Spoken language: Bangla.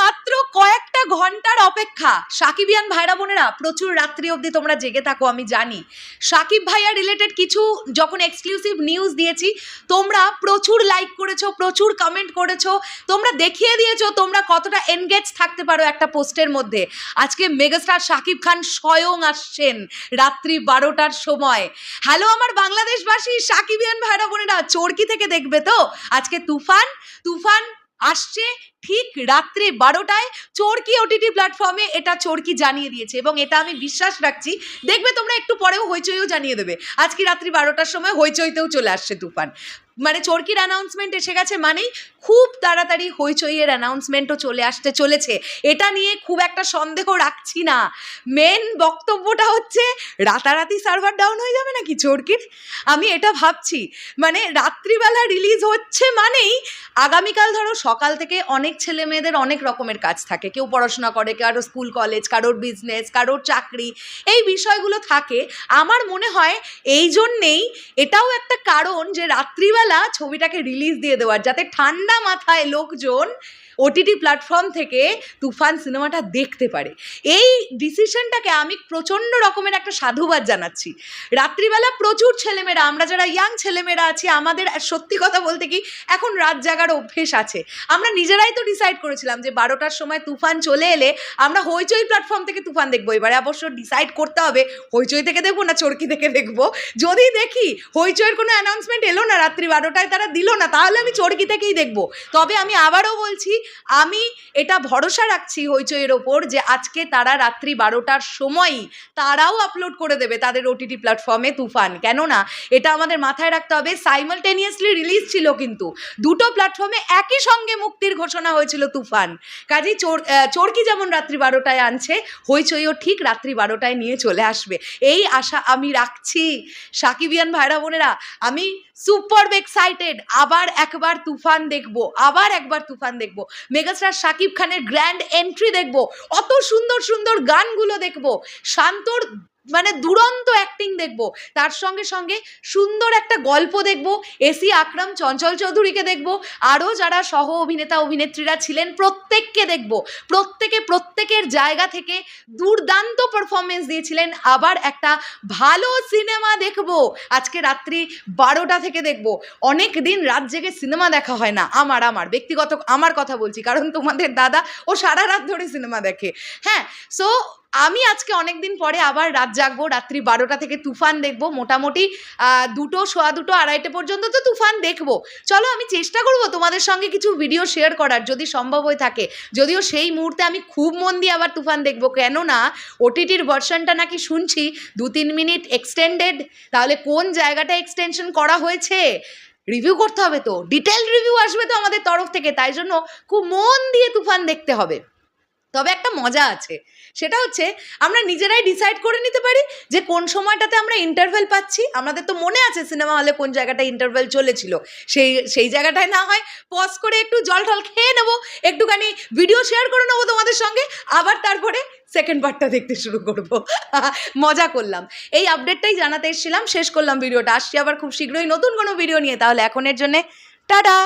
মাত্র কয়েকটা ঘণ্টার অপেক্ষা। সাকিবিয়ান ভাইরা বোনেরা, প্রচুর রাত্রি অবধি তোমরা জেগে থাকো, আমি জানি। সাকিব ভাইয়া রিলেটেড কিছু যখন এক্সক্লুসিভ নিউজ দিয়েছি, তোমরা প্রচুর লাইক করেছ, প্রচুর কমেন্ট করেছ, তোমরা দেখিয়ে দিয়েছ তোমরা কতটা এনগেজ থাকতে পারো একটা পোস্টের মধ্যে। আজকে মেগাস্টার সাকিব খান স্বয়ং আসছেন রাত্রি বারোটার সময়। হ্যালো আমার বাংলাদেশবাসী সাকিবিয়ান ভাইরা বোনেরা, চরকি থেকে দেখবে তো? আজকে তুফান তুফান আসছে ঠিক রাত্রে বারোটায়। চোরকি ওটিটি প্ল্যাটফর্মে এটা চোরকি জানিয়ে দিয়েছে এবং এটা আমি বিশ্বাস রাখছি। দেখবে তোমরা একটু পরেও হইচইও জানিয়ে দেবে। আজকে রাত্রি বারোটার সময় হইচইতেও চলে আসছে তুফান। মানে চরকির অ্যানাউন্সমেন্ট এসে গেছে মানেই খুব তাড়াতাড়ি হইচইয়ের অ্যানাউন্সমেন্টও চলে আসতে চলেছে। এটা নিয়ে খুব একটা সন্দেহ রাখছি না। মেন বক্তব্যটা হচ্ছে, রাতারাতি সার্ভার ডাউন হয়ে যাবে নাকি চরকির? আমি এটা ভাবছি। মানে রাত্রিবেলা রিলিজ হচ্ছে মানেই আগামীকাল ধরো সকাল থেকে অনেক ছেলে মেয়েদের অনেক রকমের কাজ থাকে। কেউ পড়াশোনা করে কারোর স্কুল কলেজ কারোর বিজনেস কারোর চাকরি। এই বিষয়গুলো থাকে। আমার মনে হয় এই জন্যেই এটাও একটা কারণ যে রাত্রিবেলা ছবিটাকে রিলিজ দিয়ে দেওয়ার যাতে ঠান্ডা মাথায় লোকজন ওটিটি প্ল্যাটফর্ম থেকে তুফান সিনেমাটা দেখতে পারে। এই ডিসিশনটাকে আমি প্রচণ্ড রকমের একটা সাধুবাদ জানাচ্ছি। রাত্রিবেলা প্রচুর ছেলেমেয়েরা, আমরা যারা ইয়াং ছেলেমেয়েরা আছি, আমাদের সত্যি কথা বলতে কি এখন রাত জাগার অভ্যেস আছে। আমরা নিজেরাই তো ডিসাইড করেছিলাম যে বারোটার সময় তুফান চলে এলে আমরা হইচই প্ল্যাটফর্ম থেকে তুফান দেখব। এবারে অবশ্য ডিসাইড করতে হবে, হইচই থেকে দেখব না চরকি থেকে দেখব? যদি দেখি হইচইয়ের কোনো অ্যানাউন্সমেন্ট এলো না রাত্রি বারোটায় তারা দিল না, তাহলে আমি চরকি থেকেই দেখব। তবে আমি আবারও বলছি আমি এটা ভরসা রাখছি হইচইয়ের ওপর যে আজকে তারা রাত্রি বারোটার সময়ই তারাও আপলোড করে দেবে তাদের ওটিটি প্ল্যাটফর্মে তুফান। কেননা এটা আমাদের মাথায় রাখতে হবে সাইমালটেনিয়াসলি রিলিজ ছিল কিন্তু। দুটো প্ল্যাটফর্মে একই সঙ্গে মুক্তির ঘোষণা হয়েছিল তুফান। কাজেই চোর চোরকি যেমন রাত্রি বারোটায় আনছে, হইচইও ঠিক রাত্রি বারোটায় নিয়ে চলে আসবে। এই আশা আমি রাখছি। সাকিবিয়ান ভাইরা বোনেরা, আমি সুপার এক্সাইটেড আবার একবার তুফান দেখব, আবার একবার তুফান দেখব। মেগাস্টার শাকিব খানের গ্র্যান্ড এন্ট্রি দেখব। অত সুন্দর সুন্দর গানগুলো দেখব। শান্তর মানে দুরন্ত অ্যাক্টিং দেখব। তার সঙ্গে সঙ্গে সুন্দর একটা গল্প দেখব। এসি আকরাম, চঞ্চল চৌধুরীকে দেখব। আরও যারা সহ অভিনেতা, অভিনেত্রীরা ছিলেন, প্রত্যেককে দেখব। প্রত্যেকে প্রত্যেকের জায়গা থেকে দুর্দান্ত পারফরমেন্স দিয়েছিলেন। আবার একটা ভালো সিনেমা দেখব। আজকে রাত্রি বারোটা থেকে দেখব। অনেক দিন রাত জেগে সিনেমা দেখা হয় না। আমার আমার। ব্যক্তিগত আমার কথা বলছি, কারণ তোমাদের দাদা ও সারা রাত ধরে সিনেমা দেখে। হ্যাঁ সো আমি আজকে অনেক দিন পরে আবার রাত জাগবো, রাত্রি বারোটা থেকে তুফান দেখব, মোটামুটি দুটো, সোয়া দুটো, আড়াইটে পর্যন্ত তো তুফান দেখব। চলো আমি চেষ্টা করব তোমাদের সঙ্গে কিছু ভিডিও শেয়ার করার, যদি সম্ভব হয়ে থাকে। যদিও সেই মুহূর্তে আমি খুব মন দিয়ে আবার তুফান দেখব, কেননা ওটিটির ভার্সনটা নাকি শুনছি, দু তিন মিনিট এক্সটেন্ডেড তাহলে কোন জায়গাটা এক্সটেনশন করা হয়েছে? রিভিউ করতে হবে তো। ডিটেল রিভিউ আসবে তো আমাদের তরফ থেকে, তাই জন্য খুব মন দিয়ে তুফান দেখতে হবে। তবে একটা মজা আছে। সেটা হচ্ছে আমরা নিজেরাই ডিসাইড করে নিতে পারি যে কোন সময়টাতে আমরা ইন্টারভেল পাচ্ছি। আমাদের তো মনে আছে সিনেমা হলে কোন জায়গাটায় ইন্টারভেল চলেছিল। সেই সেই জায়গাটায় না হয় পজ করে একটু জল টল খেয়ে নেব, একটুখানি ভিডিও শেয়ার করে নেব তোমাদের সঙ্গে, আবার তারপরে সেকেন্ড পার্টটা দেখতে শুরু করব। মজা করলাম। এই আপডেটটাই জানাতে এসেছিলাম। শেষ করলাম ভিডিওটা। আসছি আবার খুব শীঘ্রই নতুন কোনো ভিডিও নিয়ে। তাহলে এখনের জন্যে টাটা!